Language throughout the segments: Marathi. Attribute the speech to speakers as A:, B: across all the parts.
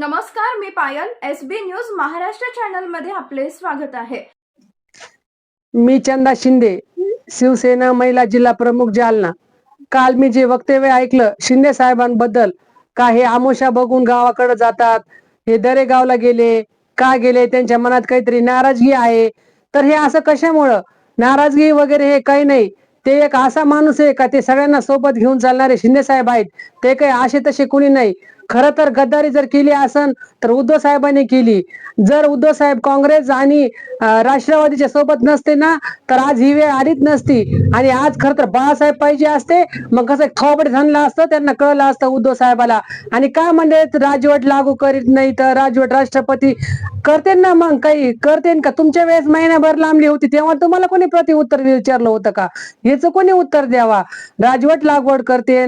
A: नमस्कार मी Payal S B news Maharashtra चॅनलमध्ये आपले स्वागत आहे.
B: मी चंदा शिंदे शिवसेना महिला जिल्हा प्रमुख जालना. काल मी जे वक्तव्य ऐकलं शिंदे साहेबांबद्दल का हे आमोशा बघून गावाकडे जातात हे दरेगावला गेले का गेले त्यांच्या मनात काहीतरी नाराजगी आहे. तर हे असं कशामुळं? नाराजगी वगैरे हे काही नाही. ते एक असा माणूस आहे का ते सगळ्यांना सोबत घेऊन चालणारे शिंदे साहेब आहेत. ते काही असे तसे कुणी नाही. खर तर गद्दारी जर केली असन तर उद्धव साहेबांनी केली. जर उद्धव साहेब काँग्रेस आणि राष्ट्रवादीच्या सोबत नसते ना तर आज ही वेळ आलीच नसती. आणि आज खर तर बाळासाहेब पाहिजे असते मग कसं थोबड झालं असतं त्यांना कळलं असतं उद्धव साहेबाला. आणि का म्हणजे राजवट लागू करीत नाही तर राजवट राष्ट्रपती करते ना मग काही करते का? तुमच्या वेळेस महिनाभर लांबली होती तेव्हा तुम्हाला कोणी प्रति उत्तर विचारलं होतं का? याचं कोणी उत्तर द्यावा? राजवट लागवड करते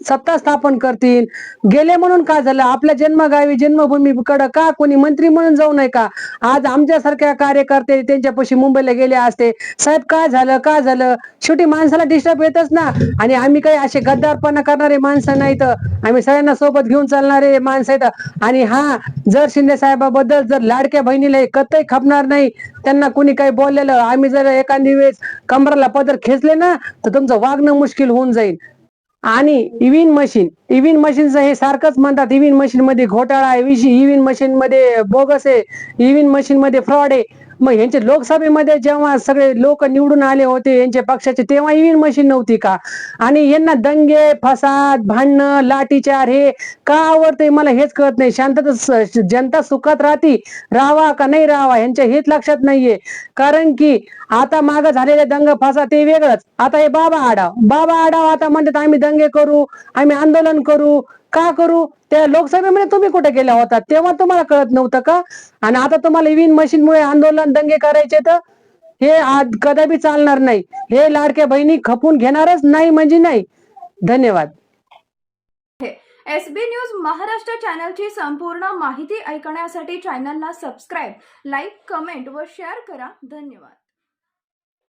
B: सत्ता स्थापन करतील. गेले म्हणून काय झालं? आपल्या जन्मगावी जन्मभूमीकडे का कोणी मंत्री म्हणून जाऊ नये का? आज आमच्यासारख्या कार्यकर्ते त्यांच्यापाशी मुंबईला गेले असते. साहेब काय झालं? काय झालं? शेवटी माणसाला डिस्टर्ब येतच ना. आणि आम्ही काही असे गद्दारपणा करणारे माणसं नाहीत. आम्ही सगळ्यांना सोबत घेऊन चालणारे माणसं आहेत. आणि हा जर शिंदे साहेबाबद्दल जर लाडक्या बहिणीला कतही खपणार नाही त्यांना कुणी काही बोललेलं आम्ही जर एखादी वेळेस कमराला पदर खेचले ना तर तुमचं वागणं मुश्किल होऊन जाईल. आणि इव्हिन मशीन इव्हिन मशीनचं हे सारखंच म्हणतात इव्हिन मशीन मध्ये घोटाळा आहे इव्हिन मशीन मध्ये बोगस आहे इव्हिन मशीन मध्ये फ्रॉड आहे. मग यांचे लोकसभेमध्ये जेव्हा सगळे लोक निवडून आले होते यांच्या पक्षाचे तेव्हा इव्हीएम मशीन नव्हती का? आणि यांना दंगे फसाद भांडणं लाठीचार हे का आवडते मला हेच कळत नाही. शांतता जनता सुखात राहती राहावा का नाही राहावा यांच्या हेच लक्षात नाहीये. कारण की आता माग झालेले दंग फसा ते वेगळंच. आता हे बाबा आडाव बाबा आडाव आता म्हणतात आम्ही दंगे करू आम्ही आंदोलन करू. का करू? त्या लोकसभेमध्ये तुम्ही कुठे गेल्या होता? तेव्हा तुम्हाला कळत नव्हतं का? आणि आता तुम्हाला इव्हिन मशीन मुळे आंदोलन दंगे करायचे तर? हे आज कदापि चालणार नाही. हे लाडक्या बहिणी खपून घेणारच नाही म्हणजे नाही. धन्यवाद.
A: एस बी न्यूज महाराष्ट्र चॅनलची संपूर्ण माहिती ऐकण्यासाठी चॅनलला सबस्क्राईब लाईक कमेंट व शेअर करा. धन्यवाद.